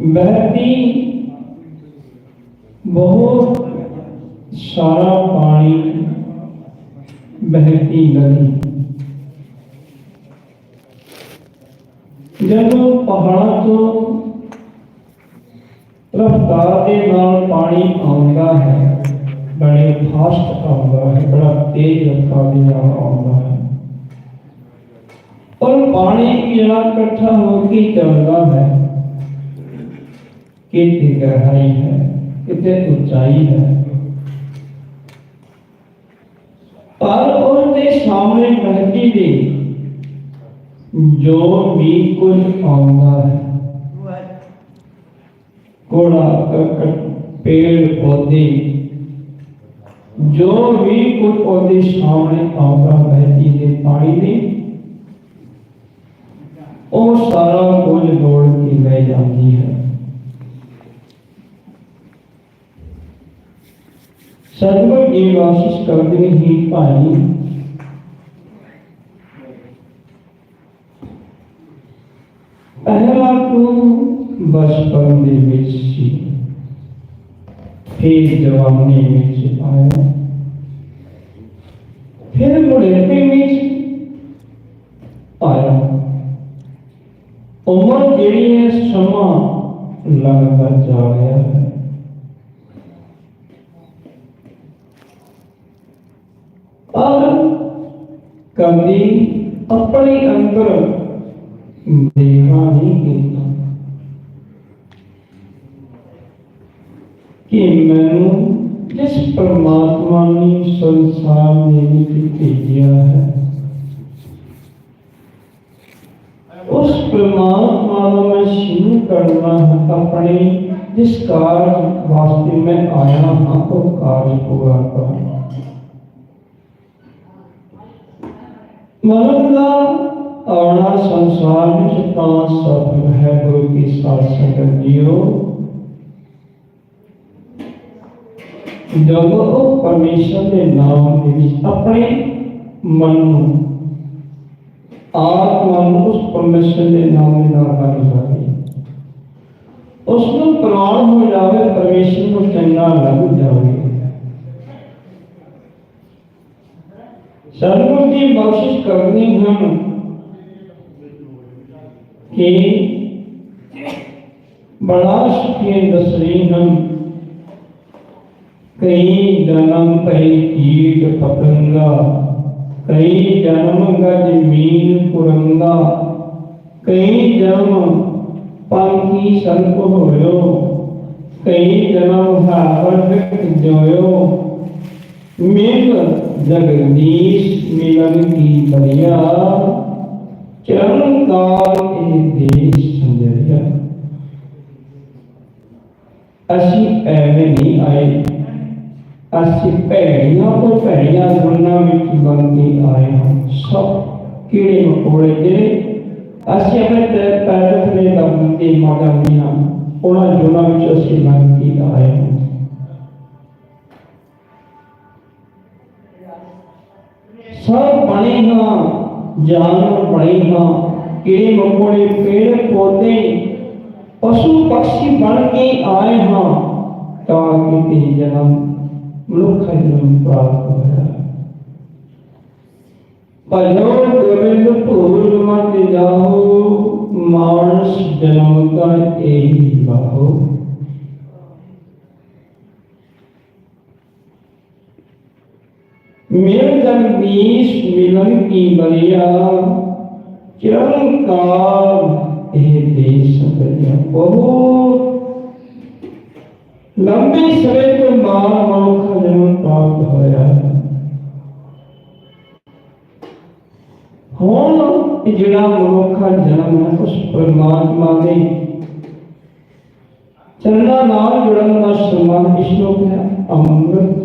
बहती बहुत सारा पानी बहती नदी। जब पहाड़ तो रफ्तार के नाल पानी आता है, बड़े फास्ट आता है, बड़ा तेज रफ्तार के नाल आता है। और पानी जरा इकट्ठा होकर चलता है ਕਿਤੇ ਗਹਿਰਾਈ ਹੈ ਕਿਤੇ ਉਚਾਈ ਹੈ। ਪਰ ਉਹਦੇ ਸਾਹਮਣੇ ਬਹਿਤੀ ਦੇ ਜੋ ਵੀ ਕੁਝ ਆਉਂਦਾ ਹੈ। ਕੋੜਾ ਕਰਕਟ, ਪੇੜ, ਪੌਦੇ, ਜੋ ਵੀ ਕੁਝ ਉਹਦੇ ਸਾਹਮਣੇ ਆਉਂਦਾ ਬਹਿਤੀ ਦੇ ਪਾਣੀ ਦੇ, ਉਹ ਸਾਰਾ ਕੁਝ ਲੋੜ ਕੇ ਲੈ ਜਾਂਦੀ ਹੈ। ਸਤਿਗੁਰ ਜੀ ਵਾਸਿਸ ਕਰਦੇ ਹੀ ਭਾਈ ਪਹਿਲਾ ਤੂੰ ਬਚਪਨ ਦੇ ਵਿੱਚ ਸੀ ਫਿਰ ਜਵਾਨੀ ਵਿੱਚ ਆਇਆ ਫਿਰ ਬੁਢੇਪੇ ਵਿੱਚ ਆਇਆ ਉਮਰ ਜਿਹੜੀ ਹੈ ਸਮਾਂ ਲੰਘਦਾ ਜਾ ਰਿਹਾ ਹੈ भी अपने ਅੰਦਰ देखा ही कितना ਕਿ ਮੈਨੂੰ ਜਿਸ ਪਰਮਾਤਮਾ ਨੇ ਸੰਸਾਰ ਦੇ ਵਿੱਚ ਭੇਜਿਆ ਹੈ उस परमात्मा को मैं शुरू करना है अपने जिस कार्य वास्ते मैं आया हूँ तो कार्य पूरा करूँ ਮਨੁੱਖ ਦਾ ਆਉਣਾ ਸੰਸਾਰ ਵਿੱਚ ਤਾਂ ਸਫਲ ਹੈ ਗੁਰੂ ਕੀ ਸਾਧ ਸੰਗਤ ਜੀਓ। ਜਦੋਂ ਉਹ ਪਰਮੇਸ਼ਰ ਦੇ ਨਾਮ ਦੇ ਵਿੱਚ ਆਪਣੇ ਮਨ ਨੂੰ ਆਤਮਾ ਨੂੰ ਉਸ ਪਰਮੇਸ਼ਰ ਦੇ ਨਾਮ ਦੇ ਨਾਲ ਕਰ ਜਾਵੇ ਉਸ ਨੂੰ ਪ੍ਰਾਣ ਹੋ ਜਾਵੇ, ਪਰਮੇਸ਼ਰ ਨੂੰ ਚੰਗਾ ਲੱਗ ਜਾਵੇ। सर्वों बख्शिश करने हम के बड़ा के दसरी हम। कई जन्म कई कीट पतंगा, कई जन्म गज मीन पुरंगा, कई जन्म पंखी संत होयो, कई जन्म भावट जोयो। मिल जगदीश मिलन की बढ़िया चरण काल एक देश संजरिया असी ऐवे नहीं आए। असी भैड़िया तो भैड़िया गुणा विच बनती आए हम सब कीड़े मकोड़े जे असी अपने पैर थले दम के माता नहीं हम उन्होंने जुना विच असी बनती आए हम सब बने हैं जानवर बने हैं। कीड़े मकोड़े, पेड़, पौधे, पशु पक्षी बन के आए हैं। ताकि जन्म मनुख जन्म प्राप्त हो जाए भजो गोविंद भूल मत जाओ, मानस जन्म का यही बाहो। ਜਨਮ ਦਾ ਇਹੀ ਮਿਲਨ ਕੀ ਬਰਿਆ ਚਰਨ ਕਾਲ ਇਹ ਦੇਸ਼ ਬਰਿਆ ਬਹੁਤ ਲੰਬੇ ਸਮੇਂ ਤੋਂ ਬਾਅਦ ਮਨੁੱਖ ਜਨਮ ਪ੍ਰਾਪਤ ਹੋਇਆ। ਹੁਣ ਜਿਹੜਾ ਮਨੁੱਖ ਜਨਮ ਹੈ, ਉਸ ਪਰਮਾਤਮਾ ਦੇ ਚੰਨਾ ਨਾਲ ਜੁੜਨ ਦਾ ਸਮਾਂ ਇਸ਼ਲੋਕ ਹੈ ਅੰਮ੍ਰਿਤ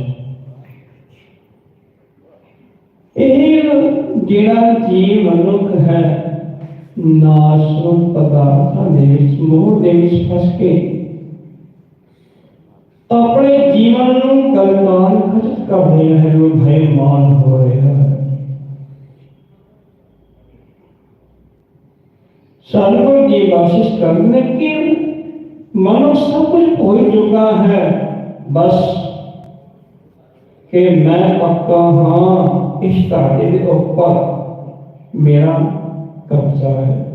ਜਿਹੜਾ ਜੀਵ ਮਨੁੱਖ ਹੈ ਨਾਸ਼ਵੰਤ ਪਦਾਰਥਾਂ ਦੇ ਵਿੱਚ ਮੋਹ ਦੇ ਵਿੱਚ ਫਸ ਕੇ ਆਪਣੇ ਜੀਵਨ ਨੂੰ ਗਲਤਾਨ ਖਚਤ ਕਰ ਰਿਹਾ ਹੈ ਉਹ ਭੈਮਾਨ ਹੋ ਰਿਹਾ ਹੈ सदगुरु जी बख्शिश करने की मनो सब कुछ हो चुका है बस कि मैं पक्का हाँ इस धरती के ऊपर मेरा कब्जा है।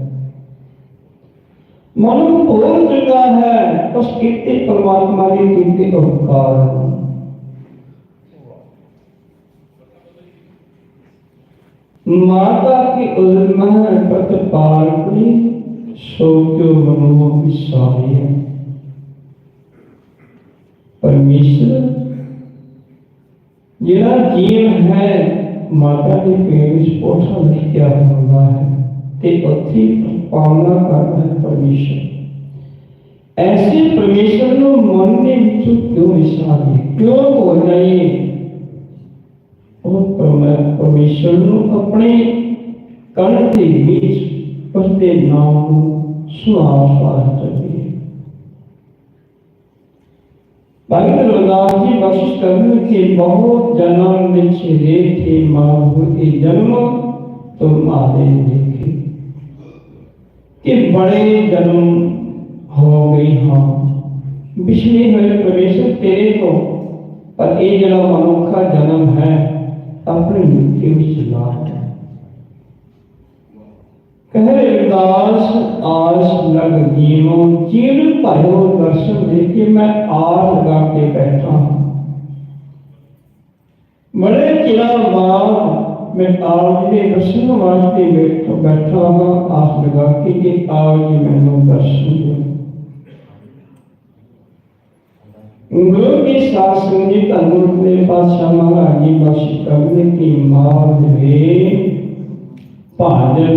मनो भूल चुका है, उस कीर्ति परमात्मा की कीर्ति माता की उर्मा प्रतिपालनी सो जो मनो विसारी परमेश्वर ਜਿਹੜਾ ਜੀਵ ਹੈ ਮਾਤਾ ਦੇ ਪੇਟ ਵਿੱਚ ਪੋਸ਼ਣ ਲਈ ਤਿਆਰ ਹੁੰਦਾ ਹੈ ਤੇ ਉੱਥੇ ਪਾਲਣਾ ਕਰਦਾ ਹੈ ਪਰਮੇਸ਼ਰ ਐਸੇ ਪਰਮੇਸ਼ਰ ਨੂੰ ਮਨ ਦੇ ਵਿੱਚੋਂ ਕਿਉਂ ਵਿਸਾਰੀਏ ਕਿਉਂ ਭੁੱਲ ਜਾਈਏ ਉਹ ਪਰਮੇ- ਪਰਮੇਸ਼ਰ ਨੂੰ ਆਪਣੇ ਕੰਨ ਦੇ ਵਿੱਚ ਉਸ ਦੇ ਨਾਮ ਨੂੰ ਸੁਣਾ ਸੁਣਾ भगत रविदास जी बख्श कवि के बहुत जन्म में छिरे थे माहू के जन्म तुम तो आदे देखे। के बड़े जन्म हो गई हाँ। बिछड़े हुए प्रवेश तेरे को, पर ये जन्म अनोखा जन्म है, अपनी मृत्यु चला। लग जीवो चिर भयो दर्शन देखे मैं आस लगा के बैठा हूँ। बड़े चिरा बाद मैं आप जी दर्शन वास्ते बैठा हुआ आस लगा के कि आप जी मैनू दर्शन दे गुरु के साथ संगीत अनुरूप ने महाराज जी की मार भाजन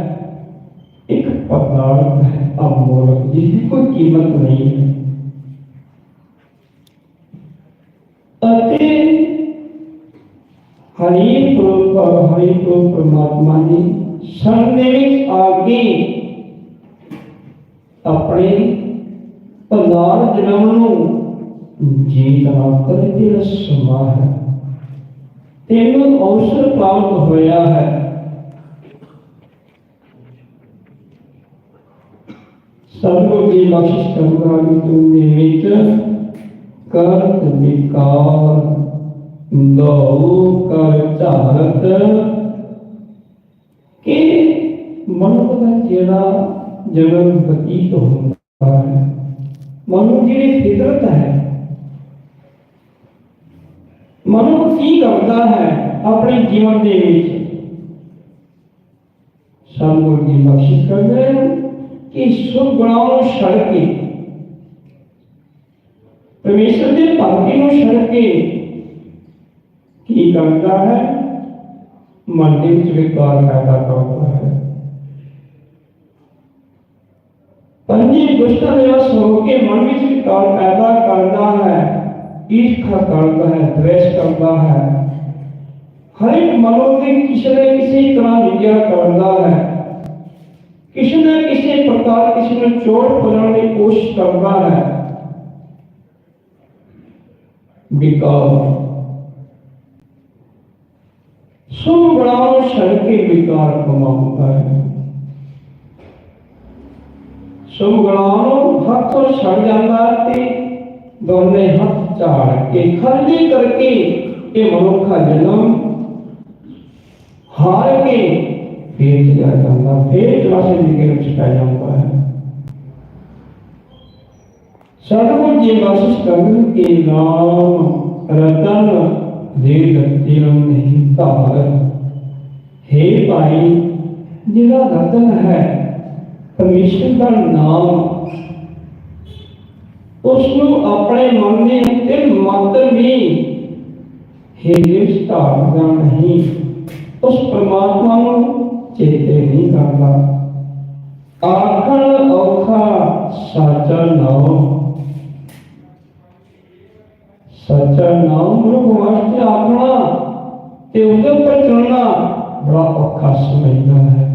पदार्थ अमोल जिसकी कोई कीमत नहीं है हरिप्रूप और हरिप्रूप परमात्मा ने सरनेविक आगे, अपने पदार जन्म जीवन समा है तेन अवसर प्राप्त होया है। सर्व की लक्ष्य करूँगा कि तुम निमित कर विकार लहू कर चाहत के मनु चेला जगन जन्म तो होता है। मनु की फितरत है। मनु की करता है अपने जीवन के सर्व की लक्ष्य कर रहे हैं। कि કે શુભ छड़ के। परमेश्वर के भक्ति छड़ के। की करता है मन के विकार पैदा करता है। पंजी दुष्ट दिवस होके मन में विकार पैदा करता है ईर्षा करता है, द्वेष करता है। हर एक मनो के किसी न किसी तरह विचार करता है। किसी न किसी प्रकार किसी ने चोट पहुँचाने की कोशिश करवा है। विकार सुन के विकार है। सुन हथ तो छड़ जाता है दोनों चाड़ के करके मनोखा जन्म हार के फिर किया जाऊँगा फिर क्लासेज निकल चुका जाऊँगा सर्व जीवाशिष प्रभु के नाम रतन दीर्घ जीवन नहीं तार हे भाई जिला रतन है, परमेश्वर का नाम। उसको अपने मन में तिल मात्र भी हे धारण नहीं। उस परमात्मा चेते नहीं करता આકળ औखा સાચા નવ સાચા નવ લોકો वास्ते આપણા ते उद्योग पर चलना बड़ा औखा समझना है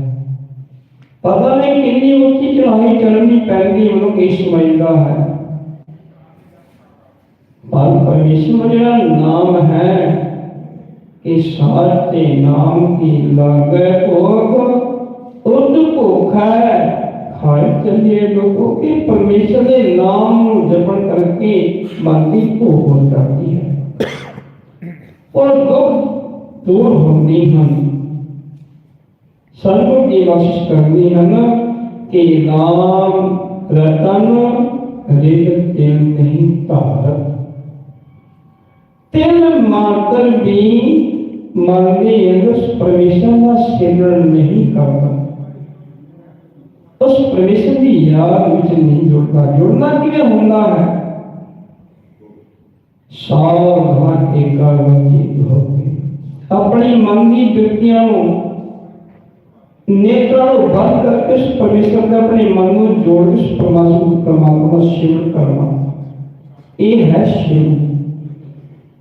पता नहीं कितनी ऊँची चढ़ाई चलनी पैंदी हम लोग समझना है बाल परमेश्वर जरा नाम है ਨਾਮ ਹੈ ਕਿ ਸਾਚੇ ਨਾਮ ਕੀ ਲਾਗੇ ਭੋਗ ਉਦ ਭੁੱਖਾ ਹੈ ਖਾਏ ਚੱਲਿਏ ਲੋਕੋ ਕਿ ਪਰਮੇਸ਼ਰ ਦੇ ਨਾਮ ਨੂੰ ਜਪਣ ਕਰਕੇ ਮਨ ਦੀ ਭੁੱਖ ਹੋ ਜਾਂਦੀ ਹੈ ਔਰ ਦੁੱਖ ਦੂਰ ਹੁੰਦੀ ਹਨ ਸਤਿਗੁਰ ਜੀ ਬਖਸ਼ਿਸ਼ ਕਰਦੀ ਹਨ ਕਿ ਨਾਮ ਰਤਨ ਹਰੇਕ ਤਿਲ ਨਹੀਂ ਧਾਰਤ ਤਿਲ માનવી परमेश्वर પરમેશ્વરના સ્મરણ नहीं करता उस परमेश्वर की याद विच नहीं जोड़ता। जोड़ना क्यों होना है? सावधान अपनी मन की, नेत्रों बंद करके उस परमेश्वर का अपने मन को जोड़, उस परमात्मा परमात्मा का सेवन करना। यह है सेवन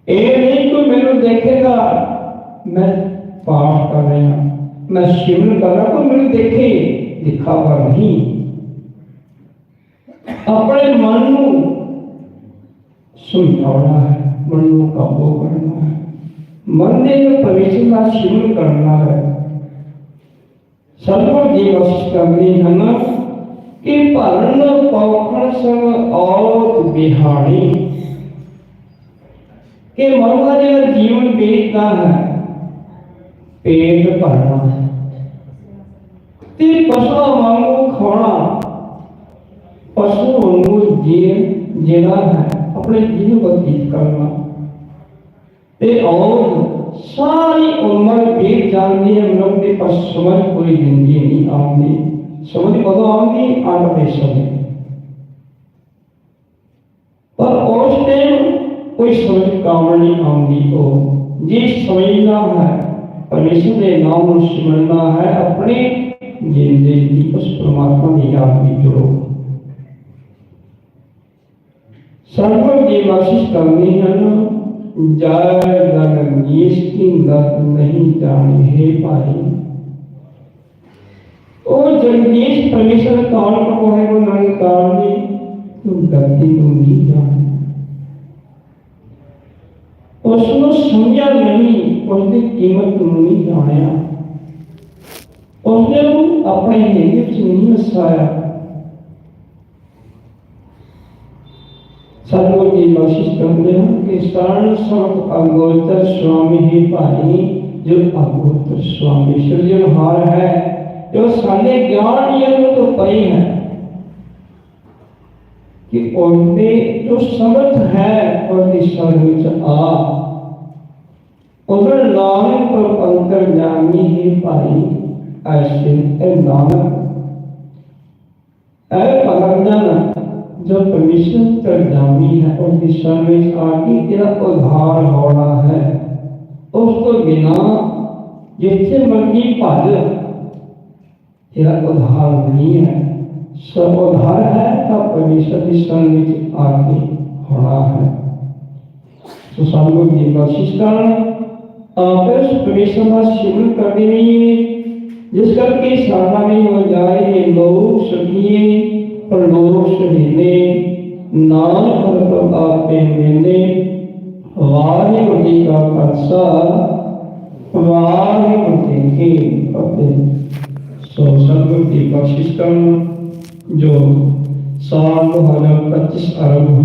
ये नहीं कोई मेनू देखेगा। मैं पाठ कर रहे हैं। मैं शिवन कर रहा हूँ मैंने देखे दिखा पर नहीं। अपने मन को समझाना है, मन को काबू करना है। मन ने जो परमेश्वर का शिवन करना है सर्व दिवस करनी हम कि भरण पौखण सब औत बिहानी के मन का जो जीवन बीतता है। पेट भरना। है पशु वागू खाना। पशु वागू जीव जेड़ा है, अपने जीव बतीत करना। और सारी उम्र बीत जाती है समझ पूरी ज़िंदगी नहीं आती। समझ कदों आती? समय पर उस टाइम कोई समझ काम नहीं आती। तो जिस समझना है ਟਾਈਮ ਕੋਈ ਸਮਝ ਕੰਮ ਨਹੀਂ ਆਉਂਦੀ ਉਹ ਜੇ ਸਮਝਣਾ ਹੈ ਪਰਮੇਸ਼ਰ ਦੇ ਨਾਮ ਨੂੰ ਸਿਮਰਨਾ ਹੈ ਆਪਣੇ ਜਿੰਦੇ ਦੀ ਉਸ ਪਰਮਾਤਮਾ ਦੀ ਯਾਦ ਵਿੱਚ ਜੁੜੋ ਸਰਵ ਜੀ ਬਖਸ਼ਿਸ਼ ਕਰਨੀ ਹਨ ਜੈ ਗਨ ਜੀਸ ਕੀ ਗਤ ਨਹੀਂ ਜਾਣੀ ਹੈ ਭਾਈ ਉਹ ਜਗਦੀਸ਼ ਪਰਮੇਸ਼ਰ ਕੌਣ ਕੋ ਹੈ ਉਹ ਨਿਰੰਕਾਰ ਦੀ ਤੂੰ ਗਤੀ ਨੂੰ ਨਹੀਂ ਜਾਣਦਾ ਉਸ ਨੂੰ ਸਮਝਿਆ ਨਹੀਂ ਉਸ ਦੀ ਕੀਮਤ ਨੂੰ ਨਹੀਂ ਜਾਣਿਆ ਉਸਨੇ ਨੂੰ ਆਪਣੇ ਹਿਰਦੇ ਵਿੱਚ ਨਹੀਂ ਵਸਾਇਆ ਸਤਿਗੁਰ ਜੀ ਬਖਸ਼ਿਸ਼ ਕਰਦੇ ਹਨ ਕਿ ਸਰਨ ਸੰਤ ਅਗੋਤਰ ਸੁਆਮੀ ਹੀ ਭਾਈ ਜੋ ਅਗੋਤਰ ਸੁਆਮੀ ਸਿਰਜਣਹਾਰ ਹੈ ਜੋ ਸਾਡੇ ਗਿਆਨ ਯਨ ਤੋਂ ਪਰੇ ਹੈ ਕਿ ਉਹਦੇ ਜੋ ਸਮਰਥ ਹੈ ਉਹਦੀ ਸ਼ਰਨ ਵਿੱਚ ਆ उधर नानक पर पंकर जानी ही पाई, ऐसे ए नानक ऐ पलंगन, जो परमेश्वर कर जानी है, उस दिशा में आगे तेरा उद्धार होना है। उसको बिना जिससे मर्ज़ी भज तेरा उद्धार नहीं है। सब उद्धार है, तब परमेश्वर की में आगे होना है। तो सब ये कोशिश करें ਉਸ ਪਰਮੇਸ਼ਰ ਦਾ ਸਿਮਰਨ ਕਰਦੇ ਰਹੀਏ ਜਿਸ ਕਰਕੇ ਸਾਡਾ ਨਹੀਂ ਹੋ ਜਾਏ, ਇਹ ਲੋਕ ਸੁਖੀਏ ਪਰ ਲੋਕ ਸੁਹੀਨੇ ਨਾਨਕ ਹਰ ਆਪੇ ਮੇਨੇ ਵਾਹਿਗੁਰੂ ਜੀ ਕਾ ਖਾਲਸਾ, ਵਾਹਿਗੁਰੂ ਜੀ ਕੀ ਫਤਿਹ। ਸੋ ਸਤਿਗੁਰ ਦੀ ਬਖਸ਼ਿਸ਼ ਕਰਨ, ਜੋ ਸਾਲ 2025 ਆਰੰਭ